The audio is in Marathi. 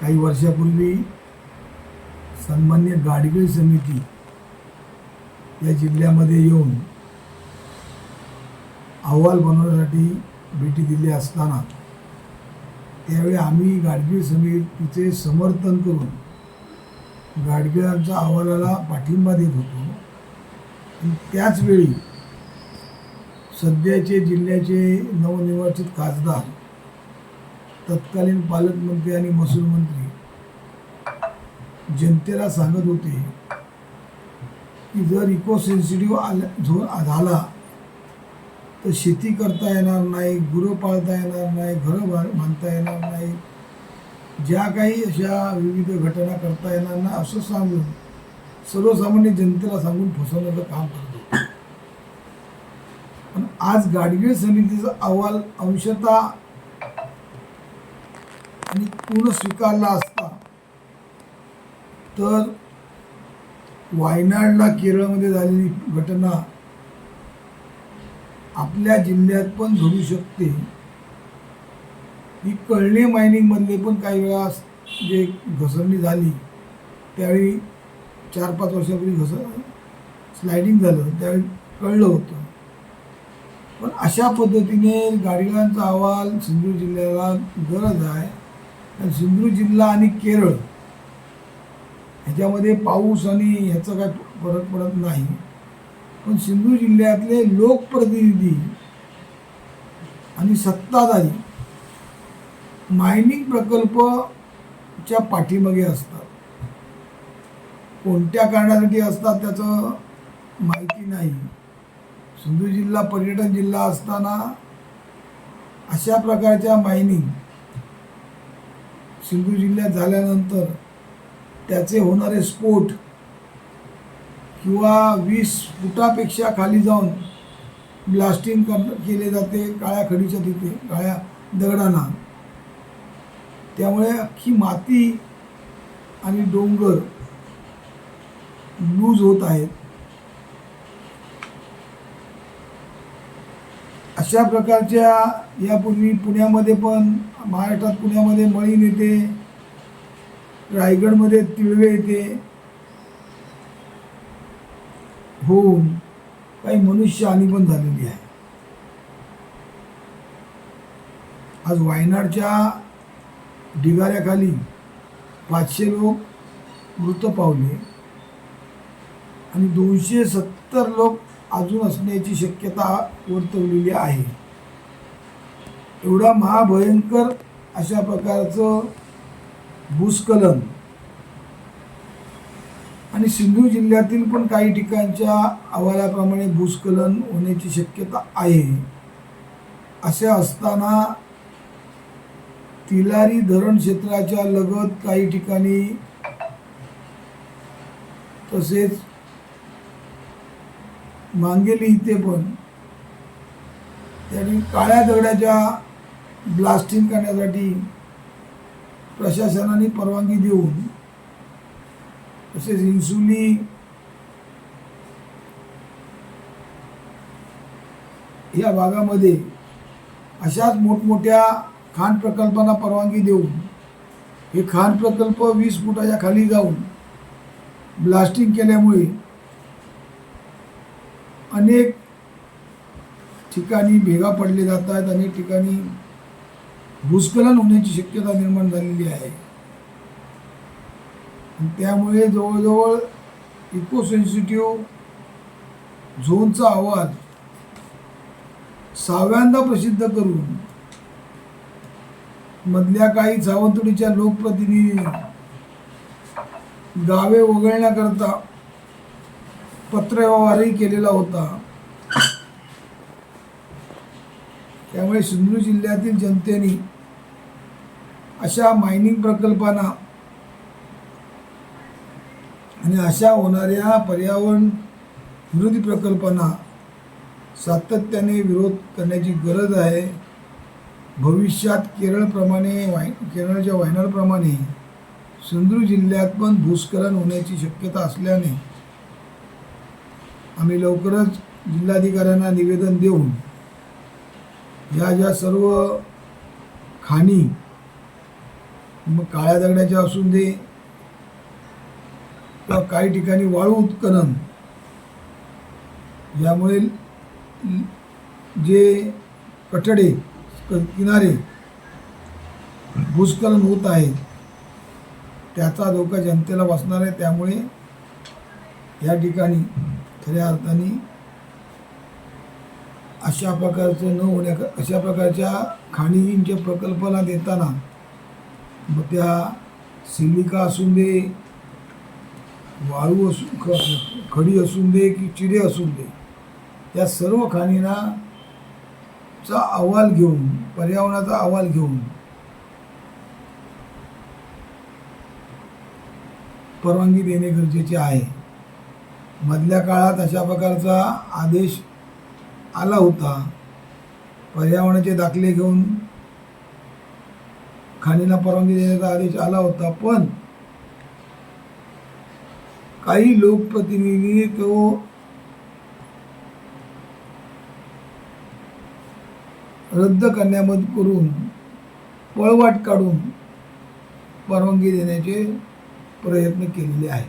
काही वर्षापूर्वी सन्मान्य गाडगिळ समिती या जिल्ह्यामध्ये येऊन अहवाल बनवण्यासाठी भेटी दिली असताना त्यावेळी आम्ही गाडगीळ समितीचे समर्थन करून गाडगिळांच्या अहवालाला पाठिंबा देत होतो. त्याचवेळी सध्याचे जिल्ह्याचे नवनिर्वाचित खासदार तत्कालीन पालकमंत्री आणि महसूल मंत्री जनतेला सांगत होते की जर इको सेन्सिटिव्ह आल्या झोन झाला तर शेती करता येणार नाही गुरं पाळता येणार नाही घरं बा बांधता येणार नाही ज्या काही अशा विविध घटना करता येणार नाही असं सांगून सर्वसामान्य जनतेला सांगून फसवण्याचं काम करतो पण आज गाडगीळ समितीचा अहवाल अंशतः आणि पूर्ण स्वीकारला असता. तर वायनाडला केरळमध्ये झालेली घटना आपल्या जिल्ह्यात पण घडू शकते. ही कळणे मायनिंगमधले पण काही वेळा जे घसरणी झाली त्यावेळी चार पाच वर्षापूर्वी घसर स्लायडिंग झालं त्यावेळी कळलं होतं. पण अशा पद्धतीने गाडगिळांचा अहवाल सिंधुदुर्ग जिल्ह्याला गरज आहे. आणि सिंधुदुर्ग जिल्हा आणि केरळ ह्याच्यामध्ये पाऊस आणि ह्याचा काय फरक पडत नाही. पण सिंधू जिल्ह्यातले लोकप्रतिनिधी आणि सत्ताधारी मायनिंग प्रकल्पच्या पाठीमागे असतात. कोणत्या कारणासाठी असतात त्याचं माहिती नाही. सिंधू जिल्हा पर्यटन जिल्हा असताना अशा प्रकारच्या मायनिंग सिंधू जिल्ह्यात झाल्यानंतर त्याचे होणारे स्फोट किंवा वीस फुटापेक्षा खाली जाऊन ब्लास्टिंग कर केले जाते काळ्या खडीच्या तिथे काळ्या दगडांना. त्यामुळे अख्खी माती आणि डोंगर लूज होत आहेत. अशा प्रकारच्या यापूर्वी पुण्यामध्ये पण महाराष्ट्रात पुण्यामध्ये मळीन येते रायगडमध्ये तिळवे येते. होऊन काही मनुष्यहानी पण झालेली आहे. आज वायनाडच्या ढिगाऱ्याखाली पाचशे लोक मृत पावले आणि दोनशे सत्तर लोक अजून असण्याची शक्यता वर्तवलेली आहे. एवढा महाभयंकर अशा प्रकारचं भूस्खलन. आणि सिंधू जिल्ह्यातील पण काही ठिकाणच्या अहवालाप्रमाणे भूस्खलन होण्याची शक्यता आहे. असे असताना तिलारी धरण क्षेत्राच्या लगत काही ठिकाणी तसेच मांगेली इथे पण त्यांनी काळ्या दगडाच्या ब्लास्टिंग करण्यासाठी प्रशासनाने परवानगी देऊन तसेच इन्सुली या भागामध्ये अशाच मोठमोठ्या खाण प्रकल्पांना परवानगी देऊन हे खाण प्रकल्प वीस फुटाच्या खाली जाऊन ब्लास्टिंग केल्यामुळे अनेक ठिकाणी भेगा पडले जात आहेत अनेक ठिकाणी भूस्खलन होण्याची शक्यता निर्माण झालेली आहे. त्यामुळे जवळजवळ इको सेन्सिटिव्ह झोनचा आवाज सहाव्यांदा प्रसिद्ध करून मधल्या काही सावंतवाडीच्या लोकप्रतिनिधी गावे वगळण्याकरता पत्रव्यवहारही केलेला होता. त्यामुळे सिंधुदुर्ग जिल्ह्यातील जनतेने अशा मायनिंग प्रकल्पांना आणि अशा होणाऱ्या पर्यावरण विरोधी प्रकल्पांना सातत्याने विरोध करण्याची गरज आहे. भविष्यात केरळप्रमाणे वाय केरळच्या वायनाडप्रमाणे सिंधुदुर्ग जिल्ह्यात पण भूस्खलन होण्याची शक्यता असल्याने आम्ही लवकरच जिल्हाधिकाऱ्यांना निवेदन देऊन ह्या ज्या सर्व खाणी मग काळ्या दगडाच्या असून दे किंवा काही ठिकाणी वाळू उत्खनन यामुळे जे कठडे क- किनारे भूस्खलन होत आहे त्याचा धोका जनतेला बसणार आहे. त्यामुळे या ठिकाणी खऱ्या अर्थाने अशा प्रकारचं न होण्या अशा प्रकारच्या खाणींच्या प्रकल्पाला देताना मग त्या सिलिका असून दे वाळू असू ख- खडी असून दे की चिरे असून दे या सर्व खाणींना चा अहवाल घेऊन पर्यावरणाचा अहवाल घेऊन परवानगी देणे गरजेचे आहे. मधल्या काळात अशा प्रकारचा आदेश आला होता. पर्यावरणाचे दाखले घेऊन खाणीला परवानगी देण्याचा आदेश आला होता पण काही लोकप्रतिनिधी तो रद्द करण्यामध्ये करून पळवाट काढून परवानगी देण्याचे प्रयत्न केलेले आहेत.